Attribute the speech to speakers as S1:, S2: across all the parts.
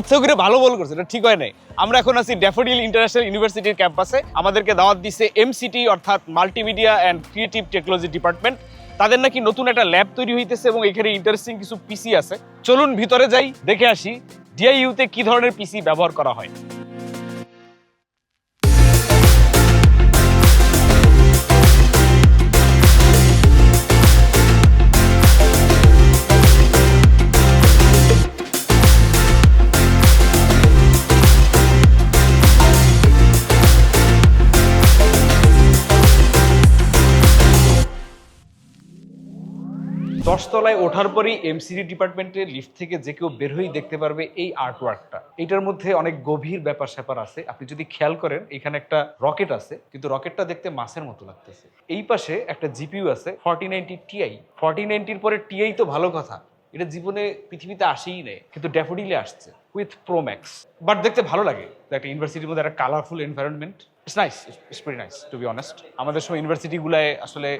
S1: ইচ্ছা করে ভালো বল করছে, এটা ঠিক হয় নাই। আমরা এখন আছি ড্যাফোডিল ইন্টারন্যাশনাল ইউনিভার্সিটির ক্যাম্পাসে। আমাদেরকে দাওয়াত দিচ্ছে এমসিটি অর্থাৎ multimedia and creative technology department তাদের নাকি নতুন একটা ল্যাব তৈরি হইতেছে এবং এখানে ইন্টারেস্টিং কিছু পিসি আছে। চলুন ভিতরে যাই, দেখে আসি ডিআইইউতে কি ধরনের পিসি ব্যবহার করা হয়। দশতলায় ওঠার পরেই এমসিডি ডিপার্টমেন্টের লিফট থেকে যে কেউ বের হয়েই দেখতে পারবে এই আর্ট ওয়ার্কটা এটার মধ্যে অনেক গভীর ব্যাপার স্যাপার আছে। আপনি যদি খেয়াল করেন, এখানে একটা রকেট আছে, কিন্তু রকেটটা দেখতে মাছের মতো লাগতেছে। এই পাশে একটা জিপিইউ আছে ফর্টি নাইনটি টিআই ফর্টি নাইনটির পরে টিআই তো ভালো কথা। এটা জীবনে পৃথিবীতে আসেই নেই, কিন্তু ড্যাফোডিলে আসছে উইথ প্রোম্যাক্স বাট দেখতে ভালো লাগে, একটা ইউনিভার্সিটির মধ্যে একটা colourful environment it's nice it's very nice to be honest আমাদের সময় ইউনিভার্সিটিগুলায় আসলে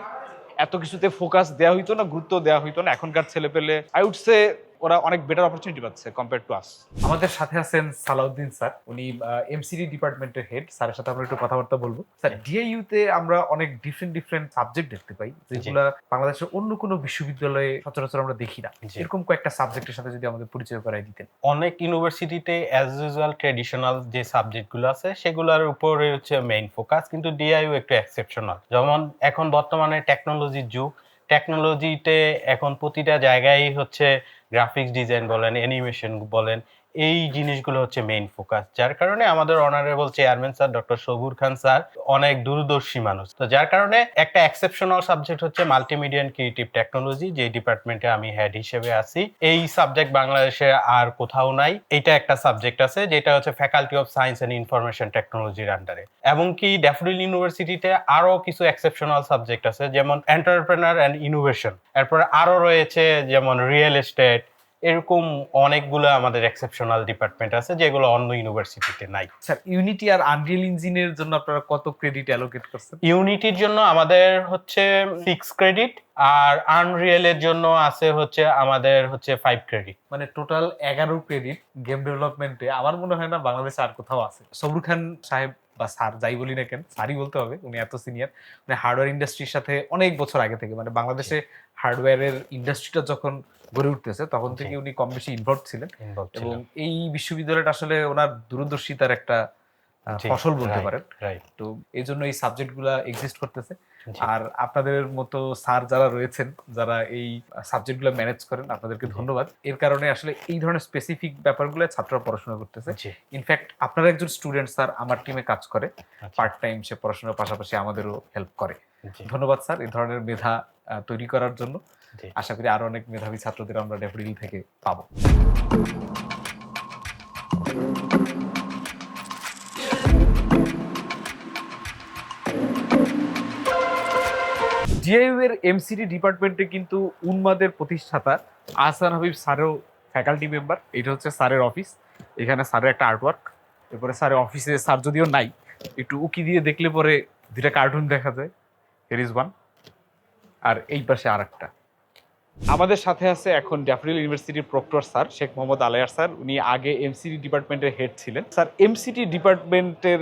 S1: এত কিছুতে ফোকাস দেওয়া হইতো না, গুরুত্ব দেওয়া হইতো না। এখনকার ছেলে পেলে আই উড সে ওরা অনেক বেটার অপরচুনিটি পাচ্ছে কম্পেয়ার টু আস
S2: আমাদের সাথে আছেন সালাউদ্দিন স্যার উনি এমসিডি ডিপার্টমেন্টের হেড স্যারের সাথে আমরা একটু কথাবার্তা বলব। স্যার ডিআইইউ তে আমরা অনেক ডিফারেন্ট ডিফারেন্ট সাবজেক্ট দেখতে পাই যেগুলো বাংলাদেশের অন্য কোনো বিশ্ববিদ্যালয়ে সচরাচর আমরা দেখি না। এরকম কয়েকটা সাবজেক্টের সাথে যদি আমাদের পরিচয় করাই দিতেন।
S3: অনেক ইউনিভার্সিটিতে অ্যাজ ইউজুয়াল ট্রেডিশনাল যে সাবজেক্টগুলো আছে সেগুলোর উপরে হচ্ছে মেইন ফোকাস কিন্তু ডিআইইউ একটু এক্সেপশনাল যেমন এখন বর্তমানে টেকনোলজির যুগ টেকনোলজিতে এখন প্রতিটা জায়গায় হচ্ছে গ্রাফিক্স ডিজাইন বলেন অ্যানিমেশন বলেন এই জিনিসগুলো হচ্ছে মেইন ফোকাস যার কারণে আমাদের honourable chairman sir doctor Sabur Khan sir অনেক দূরদর্শী মানুষ। তো যার কারণে একটা এক্সেপশনাল সাবজেক্ট হচ্ছে মাল্টিমিডিয়া অ্যান্ড ক্রিয়েটিভ টেকনোলজি যে ডিপার্টমেন্টে আমি হেড হিসেবে আছি। এই সাবজেক্ট বাংলাদেশে আর কোথাও নাই। এটা একটা সাবজেক্ট আছে, যেটা হচ্ছে faculty of science and information টেকনোলজির আন্ডারে এবং কি ড্যাফোডিল ইউনিভার্সিটিতে আরও কিছু এক্সেপশনাল সাবজেক্ট আছে, যেমন এন্টারপ্রেনার অ্যান্ড ইনোভেশন এরপর আরও রয়েছে যেমন রিয়েল এস্টেট এরকম অনেকগুলো আমাদের এক্সেপশনাল ডিপার্টমেন্ট আছে যেগুলো অন্য ইউনিভার্সিটিতে নাই।
S2: স্যার ইউনিটি আর আনরিয়েল ইঞ্জিনের জন্য আপনারা কত ক্রেডিট অ্যালোকেট করছেন?
S3: ইউনিটির জন্য আমাদের হচ্ছে সিক্স ক্রেডিট আর আনরিয়েলের জন্য আছে হচ্ছে আমাদের হচ্ছে ফাইভ ক্রেডিট
S2: মানে টোটাল এগারো ক্রেডিট গেম ডেভেলপমেন্টে আমার মনে হয় না বাংলাদেশে আর কোথাও আছে। সবুর খান সাহেব বা স্যার যাই বলি না কেন স্যারই বলতে হবে উনি এত সিনিয়র মানে হার্ডওয়্যার ইন্ডাস্ট্রির সাথে অনেক বছর আগে থেকে মানে বাংলাদেশে হার্ডওয়্যারের ইন্ডাস্ট্রিটা যখন গড়ে উঠতেছে তখন থেকে উনি কম বেশি ইনভলভ ছিলেন। এবং এই বিশ্ববিদ্যালয়টা আসলে ওনার দূরদর্শিতার একটা ফসল বলতে পারেন। তো এই জন্য এই সাবজেক্টগুলো এক্সিস্ট করতেছে। আর আপনাদের মতো স্যার যারা রয়েছেন যারা এই সাবজেক্টগুলো ম্যানেজ করেন আপনাদেরকে ধন্যবাদ। এর কারণে আসলে এই ধরনের স্পেসিফিক ব্যাপারগুলো ছাত্ররা পড়াশোনা করতেছে। ইনফ্যাক্ট আপনারা একজন স্টুডেন্ট স্যার আমার টিমে কাজ করে।
S3: আচ্ছা,
S2: পার্ট টাইম সে পড়াশোনার পাশাপাশি আমাদেরও হেল্প করে। ধন্যবাদ স্যার এই ধরনের মেধা তৈরি করার জন্য। আশা করি আরও অনেক মেধাবী ছাত্রদের আমরা ডেফোডিল থেকে পাবো। জিআইইউ এর এমসিডি ডিপার্টমেন্টে কিন্তু উন্মাদের প্রতিষ্ঠাতা আহসান হাবিব স্যারও ফ্যাকাল্টি মেম্বার এটা হচ্ছে স্যারের অফিস এখানে স্যারের একটা আর্টওয়ার্ক এরপরে স্যারের অফিসে স্যার যদিও নাই, একটু উকি দিয়ে দেখলে পরে দুটা কার্টুন দেখা যায়। হের ইজ ওয়ান আর এই পাশে আর একটা আমাদের সাথে আছে এখন ড্যাফরিল ইউনিভার্সিটির প্রক্টর স্যার, শেখ মোহাম্মদ আলায়ার স্যার। উনি আগে এমসিডি ডিপার্টমেন্টের হেড ছিলেন। স্যার এমসিডি ডিপার্টমেন্টের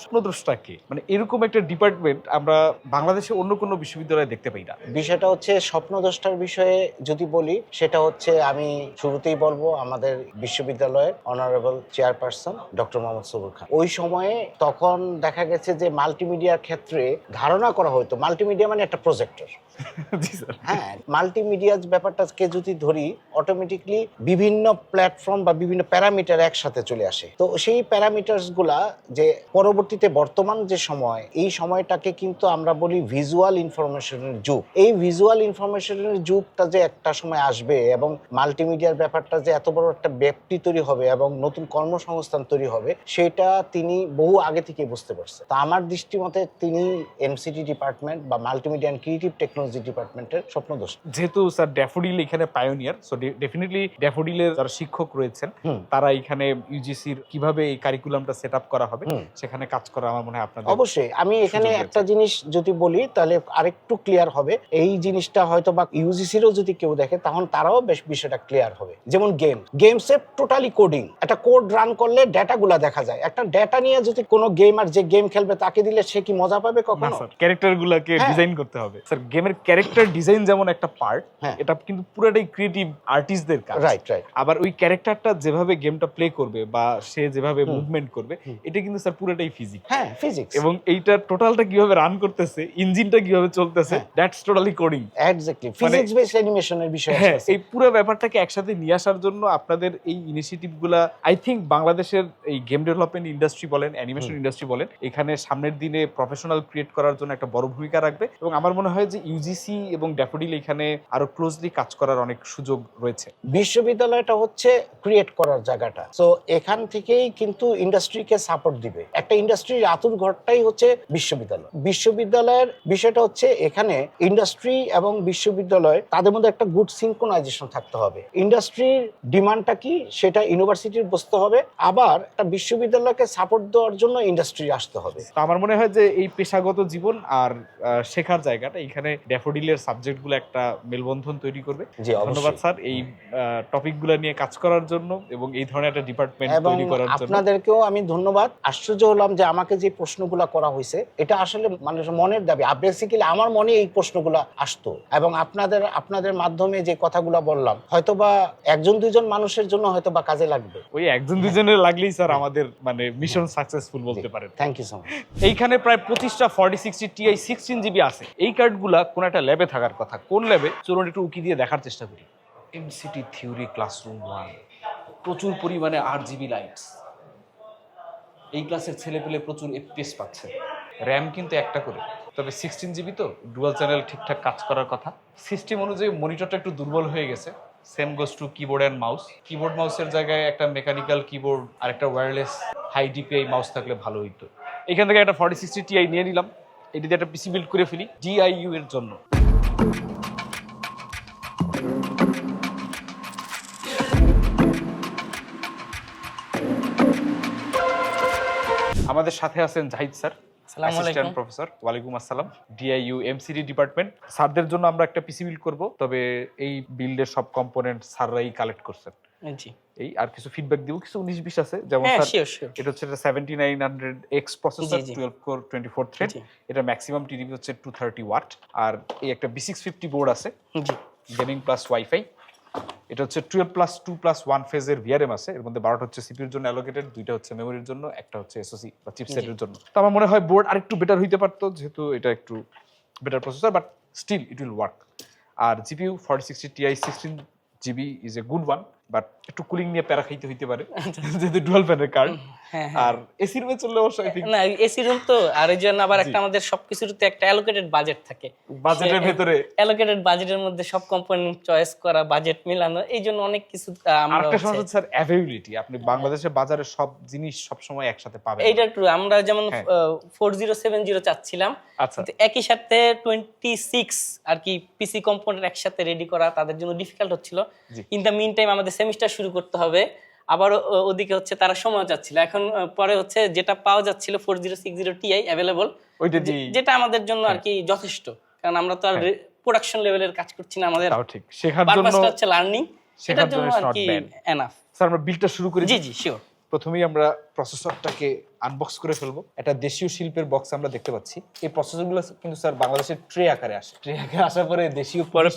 S2: স্বপ্নদ্রষ্টা কি? মানে এরকম একটা ডিপার্টমেন্ট আমরা বাংলাদেশে অন্য কোনো বিশ্ববিদ্যালয়ে দেখতে পাই না।
S4: বিষয়টা হচ্ছে স্বপ্নদ্রষ্টার বিষয়ে যদি বলি, সেটা হচ্ছে আমি শুরুতেই বলব, আমাদের বিশ্ববিদ্যালয়ের honourable chairperson doctor Mohammad Sabur Khan. ওই সময়ে তখন দেখা গেছে যে মাল্টিমিডিয়ার ক্ষেত্রে ধারণা করা হতো মাল্টিমিডিয়া মানে একটা প্রজেক্টর হ্যাঁ মাল্টিমিডিয়া ব্যাপারটাকে যদি ধরি অটোমেটিকলি বিভিন্ন প্ল্যাটফর্ম বা বিভিন্ন প্যারামিটার একসাথে চলে আসে। তো সেই প্যারামিটার্সগুলা যে পরবর্তীতে বর্তমান যে সময়, এই সময়টাকে কিন্তু আমরা বলি ভিজুয়াল ইনফরমেশনের যুগ। এই ভিজুয়াল ইনফরমেশনের যুগটা যে একটা সময় আসবে এবং মাল্টিমিডিয়ার ব্যাপারটা যে এত বড় একটা ব্যাপ্তি তৈরি হবে এবং নতুন কর্মসংস্থান তৈরি হবে, সেটা তিনি বহু আগে থেকে বুঝতে পারছে। তা আমার দৃষ্টিমতে তিনি এমসিটি ডিপার্টমেন্ট বা মাল্টিমিডিয়া ক্রিয়েটিভ টেকনোলজি টেকনোলজি ডিপার্টমেন্টের স্বপ্নদোষ।
S2: যেহেতু স্যার ড্যাফোডিল এখানে পায়োনিয়ার সো ডেফিনেটলি ড্যাফোডিলের যারা শিক্ষক রয়েছেন তারা এখানে ইউজিসির কীভাবে এই কারিকুলামটা সেট আপ করা হবে সেখানে কাজ করা আমার মনে হয় আপনাদের
S4: অবশ্যই আমি এখানে একটা জিনিস যদি বলি তাহলে আরেকটু ক্লিয়ার হবে। এই জিনিসটা হয়তো বা ইউজিসিরও যদি কেউ দেখে তখন তারাও বেশ বিষয়টা ক্লিয়ার হবে। যেমন গেম গেমস গেমসে টোটালি কোডিং একটা কোড রান করলে ডেটাগুলা দেখা যায়। একটা ডেটা নিয়ে যদি কোনো গেমার যে গেম খেলবে তাকে দিলে সে কি মজা পাবে কখনো?
S2: স্যার ক্যারেক্টার গুলাকে
S4: হ্যাঁ।
S2: ডিজাইন করতে হবে। স্যার গেমের ক্যারেক্টার ডিজাইন যেমন একটা পার্ট
S4: হ্যাঁ।
S2: এটা কিন্তু পুরোটাই ক্রিয়েটিভ আর্টিস্টদের কাজ।
S4: রাইট রাইট
S2: আবার ওই ক্যারেক্টারটা যেভাবে গেমটা প্লে করবে বা সে যেভাবে মুভমেন্ট করবে এটা কিন্তু স্যার পুরোটাই ফিজিক্স
S4: হ্যাঁ ফিজিক্স
S2: এবং এইটা টোটালটা কীভাবে রান করতেছে ইঞ্জিনটা কীভাবে চলতেছে। That's totally coding
S4: exactly physics based অ্যানিমেশনের বিষয়
S2: হ্যাঁ এই পুরো ব্যাপারটাকে একসাথে নিয়ে আসার জন্য আপনাদের এই ইনিশিয়েটিভগুলা আই থিঙ্ক বাংলাদেশের এই গেম ডেভেলপমেন্ট ইন্ডাস্ট্রি বলেন অ্যানিমেশন ইন্ডাস্ট্রি বলেন এখানে সামনের দিনে প্রফেশনাল ক্রিয়েট করার জন্য একটা বড় ভূমিকা রাখবে। এবং আমার মনে হয় যে ইউজিসি এবং ড্যাফোডিল এখানে আরও ক্লোজলি কাজ করার অনেক সুযোগ রয়েছে।
S4: বিশ্ববিদ্যালয়টা হচ্ছে ক্রিয়েট করার জায়গাটা। তো এখান থেকেই কিন্তু ইন্ডাস্ট্রিকে সাপোর্ট দিবে। একটা ইন্ডাস্ট্রির আতুর ঘরটাই হচ্ছে বিশ্ববিদ্যালয়। বিশ্ববিদ্যালয়ের বিষয়টা হচ্ছে এখানে ইন্ডাস্ট্রি এবং বিশ্ববিদ্যালয় তাদের মধ্যে একটা গুড সিঙ্কোনাইজেশন থাকতে হবে। ইন্ডাস্ট্রির ডিমান্ডটা কি? সেটা ইউনিভার্সিটির বুঝতে হবে। আবার একটা বিশ্ববিদ্যালয়কে সাপোর্ট দেওয়ার জন্য ইন্ডাস্ট্রি আসতে হবে।
S2: তো আমার মনে হয় যে এই পেশাগত জীবন আর শেখার জায়গাটা এখানে ড্যাফোডিলের সাবজেক্টগুলো একটা মেলবন্ধন তৈরি করবে। ধন্যবাদ স্যার এই টপিকগুলো নিয়ে কাজ করার জন্য এবং এই ধরনের একটা ডিপার্টমেন্ট তৈরি করার জন্য।
S4: আপনাদেরকেও আমি ধন্যবাদ। আশ্চর্য হলাম যে আমাকে যে প্রশ্নগুলো করা হয়েছে এটা আসলে মানুষের মনের দাবি। বেসিক্যালি আমার মনে এই প্রশ্নগুলো আসতো এবং আপনাদের আপনাদের মাধ্যমে যে কথাগুলো বললাম হয়তোবা একজন দুইজন মানুষের জন্য হয়তোবা কাজে লাগবে।
S2: ওই একজন দুজনের লাগলেই স্যার আমাদের মানে মিশন সাকসেসফুল বলতে পারেন।
S4: থ্যাংক ইউ সো মাচ
S2: এইখানে প্রায় পঁচিশটা forty sixty Ti sixteen GB আছে। এই কার্ডগুলা কোন একটা ল্যাবে থাকার কথা। কোন ল্যাবে চলুন একটু উকি দিয়ে দেখার চেষ্টা করি। এমসিটি থিওরি ক্লাসরুম ওয়ান প্রচুর পরিমাণে আট জিবি লাইটস এই ক্লাসের ছেলে পেলে প্রচুর এফপিএস পাচ্ছে। র্যাম কিন্তু একটা করে। তবে সিক্সটিন জিবি তো? ডুয়াল চ্যানেল ঠিকঠাক কাজ করার কথা। সিস্টেম অনুযায়ী মনিটরটা একটু দুর্বল হয়ে গেছে। Same goes to keyboard and mouse keyboard মাউসের জায়গায় একটা মেকানিক্যাল কিবোর্ড আর একটা ওয়্যারলেস হাই ডিপিআই মাউস থাকলে ভালো হইতো। এখান থেকে একটা ফর্টি সিক্সটি টিআই নিয়ে নিলাম। এটি দিয়ে একটা পিসি বিল্ড করে ফেলি ডিআইইউ এর জন্য। আমাদের সাথে আছেন জাহিদ স্যার অ্যাসিস্ট্যান্ট প্রফেসর ওয়ালাইকুম আসসালাম ডিআইইউ এমসিডি ডিপার্টমেন্ট স্যারদের জন্য আমরা একটা পিসি বিল্ড করব তবে এই বিল্ডের সব কম্পোনেন্ট স্যাররাই কালেক্ট করছেন।
S5: জি।
S2: এই আর কিছু ফিডব্যাক দিব কিছু উনিশ বিশ আছে। যেমন
S5: হ্যাঁ
S2: এটা হচ্ছে হান্ড্রেড এক্স প্রসেসর
S5: জি, জি।
S2: Twelve core twenty four thread এটা ম্যাক্সিমাম টিডিপি হচ্ছে টু থার্টি ওয়াট আর এই একটা বি সিক্স ফিফটি বোর্ড আছে।
S5: জি।
S2: গেমিং প্লাস ওয়াইফাই এটা হচ্ছে twelve plus two plus one ফেজের ভিআরএম আছে। এর মধ্যে বারোটা হচ্ছে সিপিউর জন্য অ্যালোকেটেড দুইটা হচ্ছে মেমোরির জন্য একটা হচ্ছে এসওসি বা চিপসেটের জন্য। তো আমার মনে হয় বোর্ড আরেকটু বেটার হইতে পারতো যেহেতু এটা একটু better processor but still it will work R GPU forty sixty Ti sixteen GB is a good one but একটু কুলিং নিয়ে প্যারা খাইতে হইতে পারে যেহেতু ডুয়াল ফ্যানের কার্ড
S5: হ্যাঁ হ্যাঁ।
S2: আর এসি রুমে চললে অবশ্য
S5: না এসি রুম তো আর এই জন্য আবার একটা আমাদের সবকিছুর তো একটা অ্যালোকেটেড বাজেট থাকে।
S2: বাজেটের ভেতরে।
S5: অ্যালোকেটেড বাজেটের মধ্যে সব কোম্পানি চয়েস করা বাজেট মিলানো এই জন্য অনেক কিছু আমরা হচ্ছে-
S2: সমস্যা স্যার অ্যাভেবিলিটি আপনি বাংলাদেশের বাজারে সব জিনিস সব সময় একসাথে পাবেন।
S5: এইটা একটু আমরা যেমন
S2: হ্যাঁ।
S5: ফোর জিরো সেভেন জিরো চাচ্ছিলাম।
S2: আচ্ছা।
S5: কিন্তু একই সাথে টোয়েন্টি সিক্স আর কি পিসি কম্পোনেন্ট একসাথে রেডি করা তাদের জন্য ডিফিকাল্ট হচ্ছিল। ইন দ্য মিন টাইম আমাদের সেমিস্টার শুরু করতে হবে। আবার ওদিকে হচ্ছে তারা সময় যাচ্ছিল। এখন পরে হচ্ছে যেটা পাওয়া যাচ্ছিল four zero six zero Ti available যেটা আমাদের জন্য আর কি যথেষ্ট। কারণ আমরা তো আর
S2: হ্যাঁ।
S5: প্রোডাকশন লেভেলের কাজ করছি না আমাদের।
S2: ঠিক। শেখার জন্য
S5: হচ্ছে লার্নিং সেটার
S2: জন্য
S5: আর কি এনাফ
S2: স্যার আমরা বিলটা শুরু করি।
S5: জি জি শিওর
S2: প্রথমেই আমরা প্রসেসরটাকে আনবক্স করে ফেলব। একটা দেশীয় শিল্পের বক্স আমরা দেখতে পাচ্ছি। এই প্রসেসরগুলো কিন্তু স্যার বাংলাদেশের ট্রে আকারে আসে। ট্রে আকারে আসার পরে দেশীয়
S5: পরে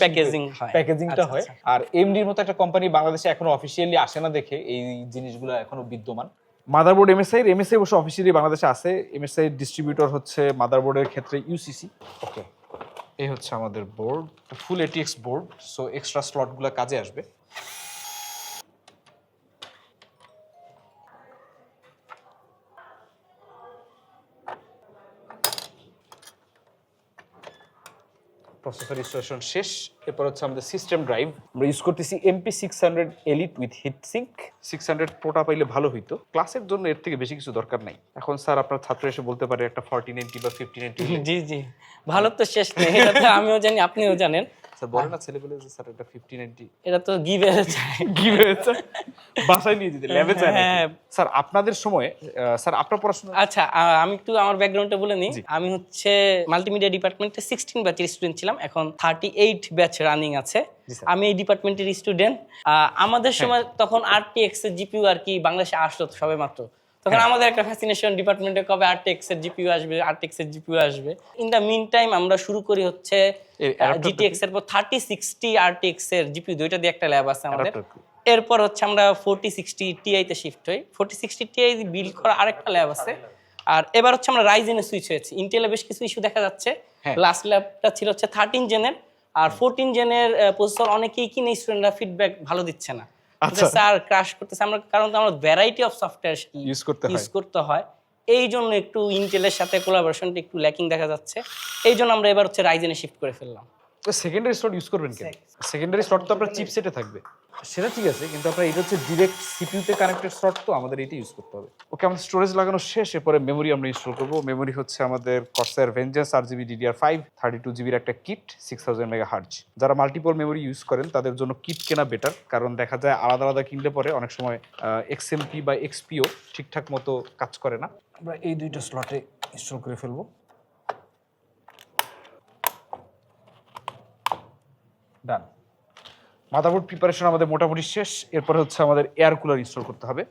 S5: হয়।
S2: প্যাকেজিংটা
S5: আচ্ছা,
S2: হয়।
S5: আচ্ছা।
S2: আর এমডির মতো একটা কোম্পানি বাংলাদেশে এখনও অফিসিয়ালি আসে না দেখে এই জিনিসগুলো এখনও বিদ্যমান। মাদারবোর্ড এমএসআই এমএসআই অবশ্য অফিসিয়ালি বাংলাদেশে আছে। এমএসআই ডিস্ট্রিবিউটর হচ্ছে মাদারবোর্ডের ক্ষেত্রে ইউসিসি ওকে এই হচ্ছে আমাদের board full ATX board so extra স্লটগুলো কাজে আসবে। প্রসেসর ইনস্টলেশন শেষ। এরপর হচ্ছে আমাদের সিস্টেম ড্রাইভ আমরা ইউজ করতেছি MP six hundred elite with heat sink six hundred প্রোটা পাইলে ভালো হইতো। ক্লাসের জন্য এর থেকে বেশি কিছু দরকার নাই। এখন স্যার আপনার ছাত্র এসে বলতে পারে একটা ফর্টি নাইনটি বা ফিফটি নাইনটি
S5: জি। জি ভালো তো শেষ নেই আমিও জানি আপনিও জানেন।
S2: স্যার বলে না ছেলেগুলো যে স্যার এটা ফিফটি নাইনটি
S5: এটা তো গিভে
S2: বাসায় নিয়ে যেতে ল্যাবে চায়
S5: হ্যাঁ।
S2: স্যার আপনাদের সময়ে স্যার আপনার পড়াশোনা
S5: আচ্ছা আমি একটু আমার ব্যাকগ্রাউন্ডটা বলে নিই। আমি হচ্ছে মাল্টিমিডিয়া ডিপার্টমেন্টে সিক্সটিন ব্যাচের স্টুডেন্ট ছিলাম। এখন থার্টি এইট ব্যাচ রানিং আছে আমি এই ডিপার্টমেন্টের স্টুডেন্ট আমাদের সময় তখন আরটিএক্স এর জিপিইউ আর কি বাংলাদেশে আসলো সবে মাত্র। তখন আমাদের একটা ফ্যাসিনেশন ডিপার্টমেন্টে কবে আরটিএক্স এর জিপিইউ আসবে আরটিএক্স এর জিপিইউ আসবে। ইন দ্য মিন টাইম আমরা শুরু করি হচ্ছে জিটিএক্স এর পর থার্টি সিক্সটি আরটিএক্স এর জিপিইউ দুইটা দিয়ে একটা ল্যাব আছে আমাদের। এরপর হচ্ছে আমরা ফোরটি সিক্সটি টিআই তে শিফট হই। ফোরটি সিক্সটি টিআই বিল্ড করা আরেকটা ল্যাব আছে। আর এবার হচ্ছে আমরা রাইজেনে সুইচ হয়েছি। ইন্টেলে বেশ কিছু ইস্যু দেখা যাচ্ছে।
S2: হ্যাঁ।
S5: লাস্ট ল্যাবটা ছিল হচ্ছে থার্টিন জেনের আর ফোরটিন জেনের প্রসেসর অনেকেই কিনে স্টুডেন্টরা ফিডব্যাক ভালো দিচ্ছে না। স্যার ক্রাশ করতেছে আমরা কারণ তো আমরা ভ্যারাইটি অফ সফটওয়্যার
S2: ইউজ করতে
S5: ইউজ করতে হয়। এই জন্য একটু ইন্টেলের সাথে কোলাবোরেশনটা একটু ল্যাকিং দেখা যাচ্ছে। এই জন্য আমরা এবার হচ্ছে রাইজেনে শিফট করে ফেললাম।
S2: সেকেন্ডারি স্লট ইউজ করবেন কেন? সেকেন্ডারি স্লট তো আপনার চিপসেটে থাকবে। সেটা ঠিক আছে কিন্তু আপনার এটা হচ্ছে ডিরেক্ট সিপিইউতে কানেক্টেড স্লট তো আমাদের এটা ইউজ করতে হবে। ওকে আমাদের স্টোরেজ লাগানো শেষ এরপরে মেমোরি আমরা ইনস্টল করব। মেমোরি হচ্ছে আমাদের Corsair vengeance RGB DDR five thirty two জিবির একটা kit six thousand mega hertz যারা মাল্টিপল মেমোরি ইউজ করেন তাদের জন্য কিট কেনা বেটার কারণ দেখা যায় আলাদা আলাদা কিনলে পরে অনেক সময় এক্স এক্সএমপি বা এক্সপিও ঠিকঠাক মতো কাজ করে না। আমরা এই দুইটা স্লটে ইনস্টল করে ফেলব। ডান মাদারবোর্ড প্রিপারেশন আমাদের মোটামুটি শেষ। এরপরে হচ্ছে আমাদের এয়ার কুলার ইনস্টল করতে হবে।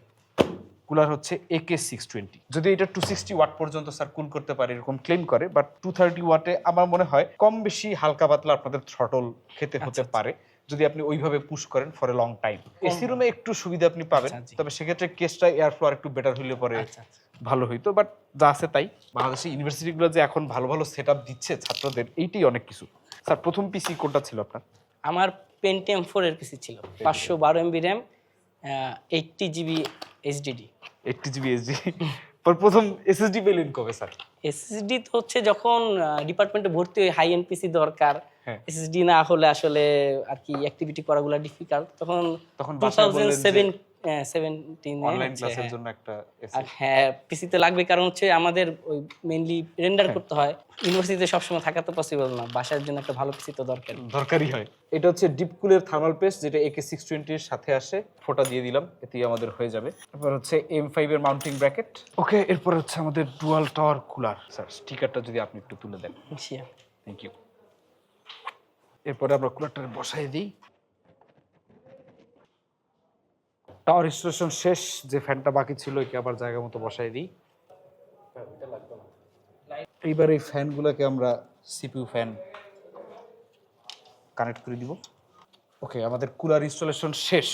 S2: কুলার হচ্ছে একে সিক্স টোয়েন্টি যদি এটা টু সিক্সটি ওয়াট পর্যন্ত স্যার কুল করতে পারে এরকম ক্লেম করে বাট টু থার্টি ওয়াটে আমার মনে হয় কম বেশি হালকা পাতলা আপনাদের থ্রটল খেতে হতে পারে। যদি আপনি ওইভাবে পুশ করেন for a long time AC রুমে একটু সুবিধা আপনি পাবেন।
S5: আচ্ছা,
S2: তবে সেক্ষেত্রে কেসটা এয়ার ফ্লো একটু বেটার হইলে পরে
S5: আচ্ছা আচ্ছা।
S2: ভালো হইতো। বাট যা আছে তাই। বাংলাদেশের ইউনিভার্সিটিগুলো যে এখন ভালো ভালো সেট দিচ্ছে ছাত্রদের এইটাই অনেক কিছু। স্যার প্রথম পিসি কোনটা ছিল আপনার?
S5: আমার পেন্টিএম ফোর এর পিসি ছিল পাঁচশো বারো MB RAM eighty GB HDD
S2: eighty GB HD পর প্রথম এসএসডি পেলেন কবে স্যার?
S5: এসএসডি তো হচ্ছে যখন ডিপার্টমেন্টে ভর্তি হয়ে হাই এন্ড পিসি দরকার
S2: হ্যাঁ।
S5: এসএসডি না হলে আসলে আর কি অ্যাক্টিভিটি করাগুলো ডিফিকাল্ট তখন
S2: তখন
S5: 2017
S2: অনলাইন ক্লাসের জন্য একটা
S5: হ্যাঁ পিসিতে লাগবে কারণ হচ্ছে আমাদের ওই মেইনলি রেন্ডার
S2: হ্যাঁ।
S5: করতে হয়। ইউনিভার্সিটিতে সবসময় থাকা তো পসিবল না। বাসার জন্য একটা ভালো পিসি তো দরকার।
S2: দরকারই হয়। এটা হচ্ছে ডিপ কুলের থার্মাল পেস্ট যেটা একে সিক্স টোয়েন্টির সাথে আসে। ফোটা দিয়ে দিলাম এতেই আমাদের হয়ে যাবে। এরপর হচ্ছে এম ফাইভ এর মাউন্টিং ব্র্যাকেট ওকে এরপর হচ্ছে আমাদের ডুয়াল টাওয়ার কুলার স্যার স্টিকারটা যদি আপনি একটু তুলে দেন। থ্যাংক ইউ এরপরে আমরা কুলারটা বসাই দিই। টাওয়ার ইনস্টলেশন শেষ, যে ফ্যানটা বাকি ছিল, একে আবার জায়গা মতো বসাই দিই। এইবার এই ফ্যানগুলোকে আমরা সিপিইউ ফ্যান কানেক্ট করে দিব। ওকে আমাদের কুলার ইনস্টলেশন শেষ।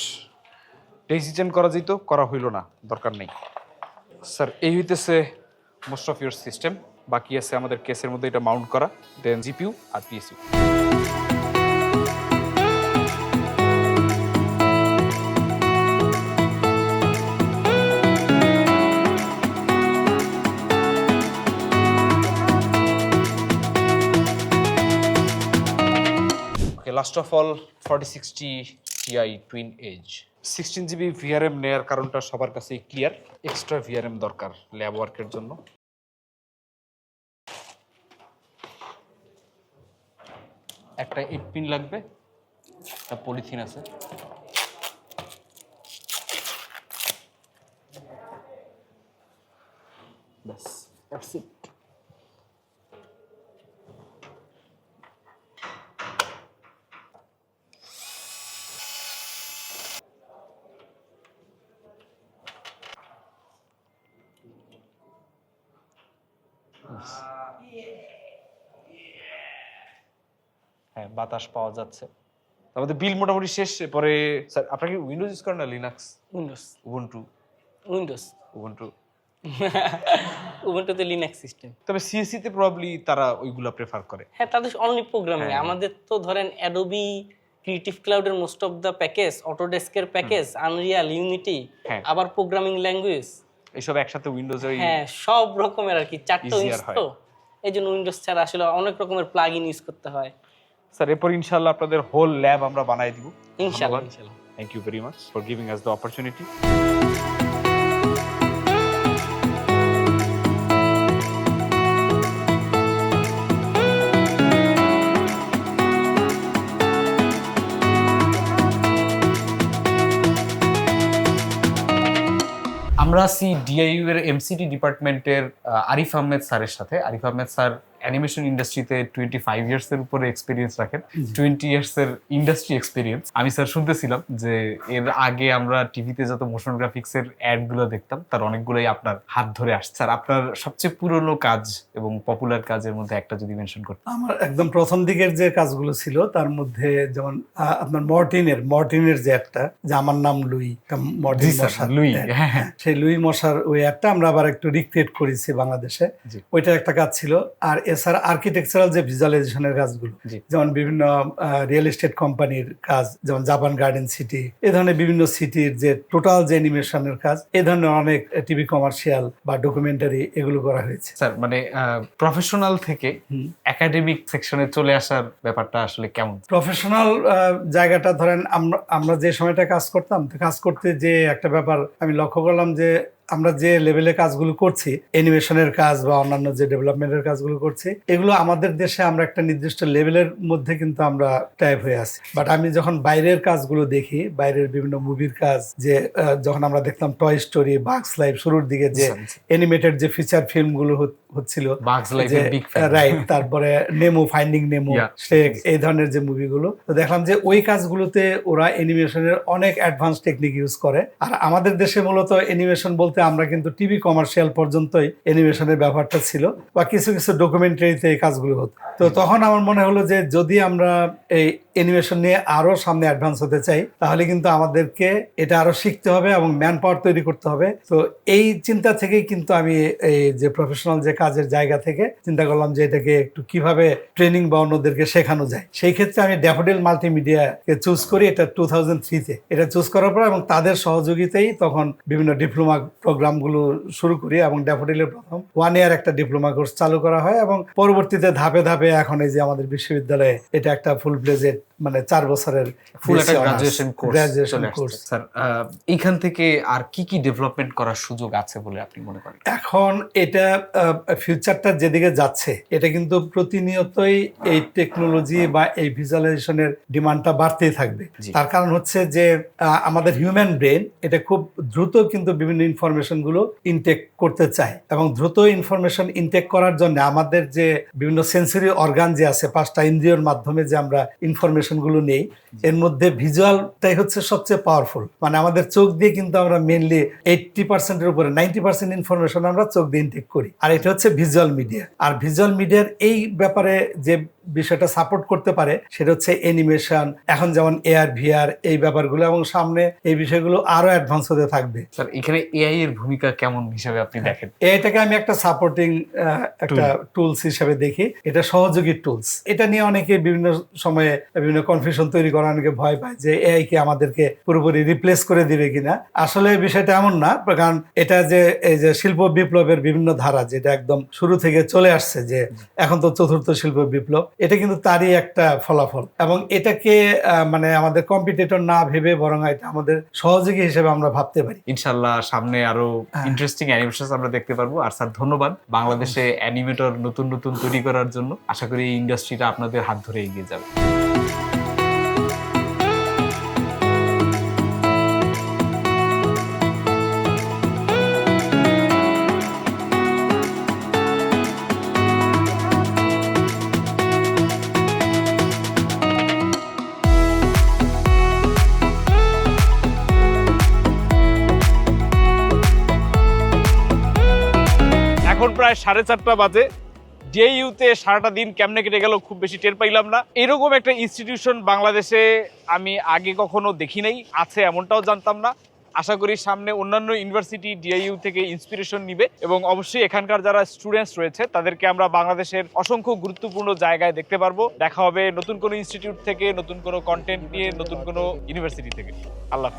S2: ডিসিশন করা যেত, করা হইল না, দরকার নেই। স্যার এই হইতেছে মোস্ট অফ ইউর সিস্টেম বাকি আছে আমাদের কেসের মধ্যে এটা মাউন্ট করা then GPU R PSU last of all forty sixty TI twin edge sixteen GB VRAM নেয়ার কারণটা সবার কাছেই ক্লিয়ার এক্সট্রা ভিআরএম দরকার ল্যাব ওয়ার্কের জন্য। একটা এইট পিন লাগবে, একটা পলিথিন আছে। ব্যাস বাতাস পাওয়া যাচ্ছে। আমাদের বিল মোটামুটি শেষ পরে স্যার আপনাকে উইন্ডোজ ইউজ করেন না Linux
S5: Windows
S2: Ubuntu
S5: Windows
S2: Ubuntu
S5: উবুন্টুতে Linux system
S2: তবে সিএসসি তে প্রবাবলি তারা ওইগুলা প্রেফার করে।
S5: হ্যাঁ তাদের অনলি প্রোগ্রামিং
S2: হ্যাঁ।
S5: আমাদের তো ধরেন অ্যাডোবি ক্রিয়েটিভ ক্লাউডের মোস্ট অফ দ্য প্যাকেজ অটোডেস্কের প্যাকেজ আনরিয়াল ইউনিটি। আবার প্রোগ্রামিং ল্যাঙ্গুয়েজ
S2: এইসব একসাথে উইন্ডোজ
S5: হ্যাঁ সব রকমের আর কি। চারটে উইন্ডোজ তো। এই জন্য উইন্ডোজ ছাড়া আসলে অনেক রকমের প্লাগ ইন ইউজ করতে হয়।
S2: স্যার এরপর ইনশাল্লাহ আপনাদের হোল ল্যাব আমরা বানাই দিব।
S5: ইনশাল্লাহ ইনশাল্লাহ
S2: thank you very much for giving us the opportunity আমরা আছি ডিআইইউ এর এমসিটি ডিপার্টমেন্টের আরিফ আহমেদ স্যারের সাথে। আরিফ আহমেদ স্যার অ্যানিমেশন ইন্ডাস্ট্রিতে টোয়েন্টি ফাইভ ইয়ার্স এর উপরে এক্সপিরিয়েন্স রাখেন টোয়েন্টি ইয়ার্স এর ইন্ডাস্ট্রি এক্সপিরিয়েন্স আমি স্যার শুনতেছিলাম যে এর আগে আমরা টিভিতে যত মোশন গ্রাফিক্স এর অ্যাডগুলো দেখতাম তার অনেকগুলোই আপনার হাত ধরে আসছে। স্যার আপনার সবচেয়ে পুরনো কাজ এবং পপুলার কাজের মধ্যে একটা যদি মেনশন করতে
S6: আমার একদম প্রথম দিকের যে কাজগুলো ছিল তার মধ্যে যেমন আপনার মর্টিনের মর্টিনের যে একটা যে আমার নাম লুই মর্টিন মশার
S2: লুই। হ্যাঁ হ্যাঁ।
S6: সেই লুই মশার ওই একটা আমরা আবার একটু রিক্রিয়েট করেছি বাংলাদেশে।
S2: জি।
S6: ওইটার একটা কাজ ছিল। আর এছাড়া আর্কিটেকচারাল যে ভিজুয়ালাইজেশনের কাজগুলো। যেমন বিভিন্ন রিয়েল এস্টেট কোম্পানির কাজ যেমন জাপান গার্ডেন সিটি এ ধরনের বিভিন্ন সিটির যে টোটাল যে অ্যানিমেশনের কাজ এ ধরনের অনেক টিভি কমার্শিয়াল বা ডকুমেন্টারি এগুলো করা হয়েছে
S2: স্যার মানে প্রফেশনাল থেকে। একাডেমিক সেকশনে চলে আসার ব্যাপারটা আসলে কেমন
S6: প্রফেশনাল জায়গাটা ধরেন আমরা আমরা যে সময়টা কাজ করতাম কাজ করতে যে একটা ব্যাপার আমি লক্ষ্য করলাম যে আমরা যে লেভেলে কাজগুলো করছি অ্যানিমেশনের কাজ বা অন্যান্য যে ডেভেলপমেন্টের কাজগুলো করছি এগুলো আমাদের দেশে আমরা একটা নির্দিষ্ট লেভেলের মধ্যে কিন্তু আমরা টাইপ হয়ে আছি। বাট আমি যখন বাইরের কাজগুলো দেখি বাইরের বিভিন্ন মুভির কাজ যে যখন আমরা দেখতাম টয় স্টোরি বাক্স লাইভ শুরুর দিকে যে অ্যানিমেটেড যে ফিচার ফিল্মগুলো হচ্ছিল রাইট তারপরে নেমো ফাইন্ডিং নেমো শেখ এই ধরনের যে মুভিগুলো তো দেখলাম যে ওই কাজগুলোতে ওরা অ্যানিমেশনের অনেক অ্যাডভান্স টেকনিক ইউজ করে। আর আমাদের দেশে মূলত অ্যানিমেশন বলতে আমরা কিন্তু টিভি কমার্শিয়াল পর্যন্তই অ্যানিমেশনের ব্যাপারটা ছিল বা কিছু কিছু ডকুমেন্টারিতে এই কাজগুলো হতো। তো তখন আমার মনে হলো যে যদি আমরা এই অ্যানিমেশন নিয়ে আরও সামনে অ্যাডভান্স হতে চাই তাহলে কিন্তু আমাদেরকে এটা আরও শিখতে হবে এবং ম্যান পাওয়ার তৈরি করতে হবে। তো এই চিন্তা থেকেই কিন্তু আমি এই যে প্রফেশনাল যে কাজের জায়গা থেকে চিন্তা করলাম যে এটাকে একটু কীভাবে ট্রেনিং বা অন্যদেরকে শেখানো যায়। সেই ক্ষেত্রে আমি ড্যাফোডিল মাল্টিমিডিয়াকে চুজ করি এটা টু থাউজেন্ড থ্রিতে এটা চুজ করার পর এবং তাদের সহযোগিতাই তখন বিভিন্ন ডিপ্লোমা প্রোগ্রামগুলো শুরু করি এবং ড্যাফোডিলের প্রথম ওয়ান ইয়ার একটা ডিপ্লোমা কোর্স চালু করা হয় এবং পরবর্তীতে ধাপে ধাপে এখন এই যে আমাদের বিশ্ববিদ্যালয়ে এটা একটা ফুল প্লেজেড মানে চার বছরের
S2: ফুল একটা গ্রাজুয়েশন কোর্স স্যার এইখান থেকে আর কি কি ডেভেলপমেন্ট করার সুযোগ আছে বলে আপনি মনে করেন?
S6: এখন এটা ফিউচারটা যেদিকে যাচ্ছে এটা কিন্তু প্রতিনিয়তই এই টেকনোলজি বা এই ভিজুয়ালাইজেশনের ডিমান্ডটা বাড়তেই থাকবে। তার কারণ হচ্ছে যে আমাদের হিউম্যান ব্রেন এটা খুব দ্রুত কিন্তু বিভিন্ন ইনফরমেশনগুলো ইনটেক করতে চায় এবং দ্রুত ইনফরমেশন ইনটেক করার জন্য আমাদের যে বিভিন্ন সেন্সরি অর্গান যে আছে পাঁচটা ইন্দ্রিয়র মাধ্যমে যে আমরা ইনফরমেশন গুলো নেই এর মধ্যে ভিজুয়ালটাই হচ্ছে সবচেয়ে পাওয়ারফুল মানে আমাদের চোখ দিয়ে কিন্তু আমরা মেনলি এইটটি পার্সেন্টের উপরে নাইনটি পার্সেন্ট ইনফরমেশন আমরা চোখ দিয়ে ইনটেক করি। আর এটা হচ্ছে ভিজুয়াল মিডিয়া আর ভিজুয়াল মিডিয়ার এই ব্যাপারে যে বিষয়টা সাপোর্ট করতে পারে সেটা হচ্ছে অ্যানিমেশন এখন যেমন এআর ভিআর এই ব্যাপারগুলো এবং সামনে এই বিষয়গুলো আরও অ্যাডভান্স হতে থাকবে।
S2: স্যার এখানে এআই এর ভূমিকা কেমন হিসাবে আপনি দেখেন?
S6: এটাকে আমি একটা সাপোর্টিং একটা টুলস হিসেবে দেখি। এটা সহযোগী টুলস এটা নিয়ে অনেকে বিভিন্ন সময়ে বিভিন্ন কনফিউশন তৈরি করা অনেকে ভয় পায় যে এআই কি আমাদেরকে পুরোপুরি রিপ্লেস করে দিবে কিনা। আসলে বিষয়টা এমন না কারণ এটা যে এই যে শিল্প বিপ্লবের বিভিন্ন ধারা যেটা একদম শুরু থেকে চলে আসছে যে এখন তো চতুর্থ শিল্প বিপ্লব এটা কিন্তু তারই একটা ফলাফল। এবং এটাকে মানে আমাদের কম্পিটিটর না ভেবে বরং এটা আমাদের সহযোগী হিসেবে আমরা ভাবতে পারি।
S2: ইনশাল্লাহ সামনে
S6: আরও।
S2: ইন্টারেস্টিং অ্যানিমেশন আমরা দেখতে পারব। আর স্যার ধন্যবাদ বাংলাদেশে অ্যানিমেটর নতুন নতুন তৈরি করার জন্য। আশা করি এই ইন্ডাস্ট্রিটা আপনাদের হাত ধরে এগিয়ে যাবে। সাড়ে চারটা বাজে। জেইউতে সারাটা দিন কেমনে কেটে গেল খুব বেশি টের পাইলাম না। এরকম একটা ইনস্টিটিউশন বাংলাদেশে আমি আগে কখনো দেখি নাই, আছে এমনটাও জানতাম না। আশা করি সামনে অন্যান্য ইউনিভার্সিটি ডিআইইউ থেকে ইন্সপিরেশন নিবে এবং অবশ্যই এখানকার যারা স্টুডেন্টস রয়েছে, তাদেরকে আমরা বাংলাদেশের অসংখ্য গুরুত্বপূর্ণ জায়গায় দেখতে পারব। দেখা হবে নতুন কোনো ইনস্টিটিউট থেকে, নতুন কোনো কন্টেন্ট নিয়ে, নতুন কোনো ইউনিভার্সিটি থেকে। আল্লাহ।